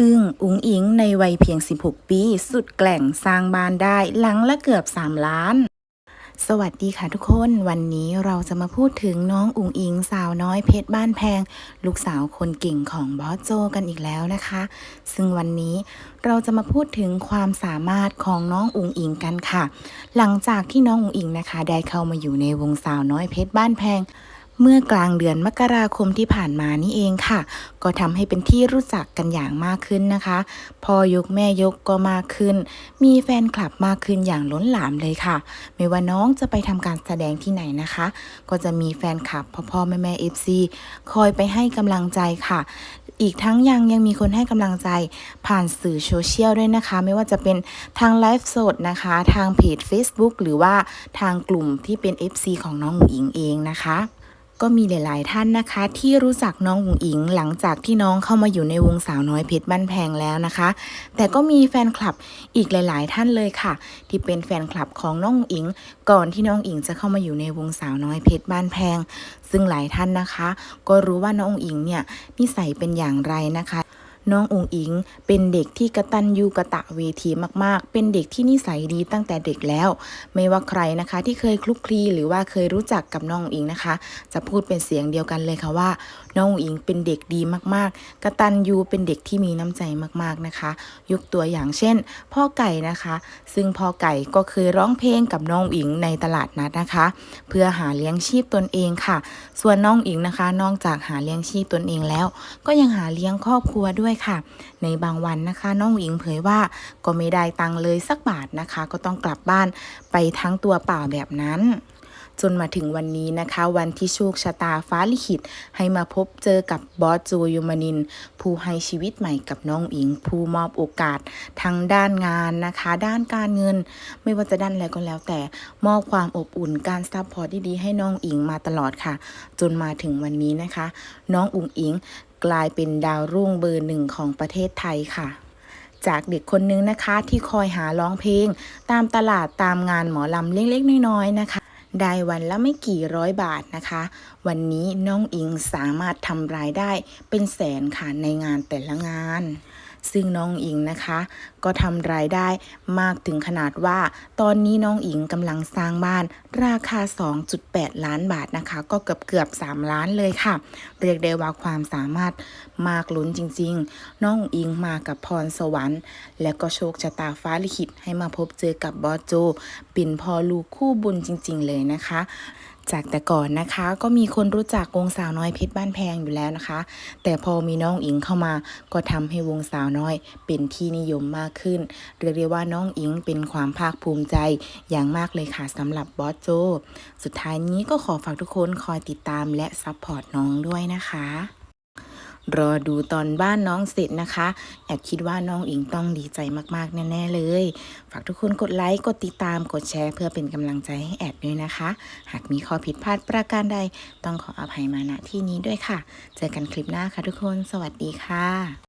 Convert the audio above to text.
อึ้งอุ๋งอิงในวัยเพียง 16 ปี สุดแกล่งสร้างบ้านได้หลังละเกือบ 3 ล้าน สวัสดีค่ะทุกคน วันนี้เราจะมาพูดถึงน้องอุ๋งอิงสาวน้อยเพชรบ้านแพง ลูกสาวคนเก่งของบอสโจกันอีกแล้วนะคะ ซึ่งวันนี้เราจะมาพูดถึงความสามารถของน้องอุ๋งอิงกันค่ะ หลังจากที่น้องอุ๋งอิงนะคะ ได้เข้ามาอยู่ในวงสาวน้อยเพชรบ้านแพง เมื่อกลางเดือนมกราคมที่ผ่านมานี่เองค่ะ ก็ทำให้เป็นที่รู้จักกันอย่างมากขึ้นนะคะพ่อยกแม่ยกก็มากขึ้น มีแฟนคลับมากขึ้นอย่างล้นหลามเลยค่ะ ไม่ว่าน้องจะไปทำการแสดงที่ไหนนะคะ ก็จะมีแฟนคลับพ่อพ่อแม่แม่เอฟซีคอยไปให้กำลังใจค่ะอีกทั้งยังยังมีคนให้กำลังใจผ่านสื่อโซเชียลด้วยนะคะ ไม่ว่าจะเป็นทางไลฟ์สดนะคะ ทางเพจ Facebook หรือว่าทางกลุ่มที่เป็น FC ของน้องหมูอิงเองนะคะ ก็มีหลาย ๆ ท่านนะคะ ที่รู้จักน้องหงอิงหลังจากที่น้องเข้ามาอยู่ในวงสาวน้อยเพชรบ้านแพงแล้วนะคะ แต่ก็มีแฟนคลับอีกหลาย ๆ ท่านเลยค่ะ ที่เป็นแฟนคลับของน้องหงอิง ก่อนที่น้องอิงจะเข้ามาอยู่ในวงสาวน้อยเพชรบ้านแพง ซึ่งหลายท่านนะคะ ก็รู้ว่าน้องอุ๋งอิงเนี่ยนิสัยเป็นอย่างไรนะคะ น้องอุงอิง เป็นเด็กที่กระตันยูกระตะเวทีมากๆ เป็นเด็กที่นิสัยดีตั้งแต่เด็กแล้ว ไม่ว่าใครนะคะที่เคยคลุกคลีหรือว่าเคยรู้จักกับน้องอุงอิงนะคะ จะพูดเป็นเสียงเดียวกันเลยค่ะว่า น้องอุงอิงเป็นเด็กดีมากๆ กระตันยูเป็นเด็กที่มีน้ำใจมากๆนะคะ ยกตัวอย่างเช่น พ่อไก่นะคะ ซึ่งพ่อไก่ก็เคยร้องเพลงกับน้องอุงอิงในตลาดนัดนะคะ เพื่อหาเลี้ยงชีพตนเองค่ะ ส่วนน้องอิงนะคะ นอกจากหาเลี้ยงชีพตนเองแล้ว ก็ยังหาเลี้ยงครอบครัวด้วยค่ะ ในบางวันนะคะ น้องอิงเผยว่าก็ไม่ได้ตังเลยสักบาทนะคะ ก็ต้องกลับบ้านไปทั้งตัวเปล่าแบบนั้นจนมาถึงวันนี้นะคะ วันที่โชคชะตาฟ้าลิขิต ให้มาพบเจอกับบอสโจยมานิน ผู้ให้ชีวิตใหม่กับน้องอิง ผู้มอบโอกาสทั้งด้านงานนะคะ ด้านการเงิน ไม่ว่าจะด้านอะไรก็แล้วแต่ มอบความอบอุ่นการซัพพอร์ตที่ดีให้น้องอิงมาตลอดค่ะ จนมาถึงวันนี้นะคะ น้องอุ๋งอิง กลายเป็นดาวรุ่งเบอร์หนึ่งของประเทศไทยค่ะ จากเด็กคนนึงนะคะที่คอยหาร้องเพลง ตามตลาดตามงานหมอลำเล็กๆ น้อยๆนะคะ ได้วันละไม่กี่ร้อยบาทนะคะ วันนี้น้องอิงสามารถทำรายได้เป็นแสนค่ะในงานแต่ละงาน ซึ่งน้องอิงนะคะ ก็ทำรายได้มากถึงขนาดว่า ตอนนี้น้องอิงกำลังสร้างบ้าน ราคา 2.8 ล้านบาทนะคะ ก็เกือบเกือบ 3 ล้านเลยค่ะ เรียกได้ว่าความสามารถมากล้นจริง ๆ น้องอิงมากับพรสวรรค์ และก็โชคชะตาฟ้าลิขิตให้มาพบเจอกับบอสโจ เป็นพ่อลูกคู่บุญจริง ๆ เลยนะคะ จากแต่ก่อนนะคะ ก็มีคนรู้จักวงสาวน้อยเพชรบ้านแพงอยู่แล้วนะคะ แต่พอมีน้องอิงเข้ามา ก็ทำให้วงสาวน้อยเป็นที่นิยมมากขึ้น เรียกได้ว่าน้องอิงเป็นความภาคภูมิใจอย่างมากเลยค่ะสำหรับบอสโจ สุดท้ายนี้ก็ขอฝากทุกคนคอยติดตามและซัพพอร์ตน้องด้วยนะคะ รอดูตอนบ้านน้องเสร็จนะคะ แอบคิดว่าน้องอิงต้องดีใจมากๆ แน่ๆเลย ฝากทุกคนกดไลค์กดติดตามกดแชร์ เพื่อเป็นกำลังใจให้แอดด้วยนะคะ หากมีข้อผิดพลาดประการใด ต้องขออภัยมาณที่นี้ด้วยค่ะ เจอกันคลิปหน้าค่ะทุกคน สวัสดีค่ะ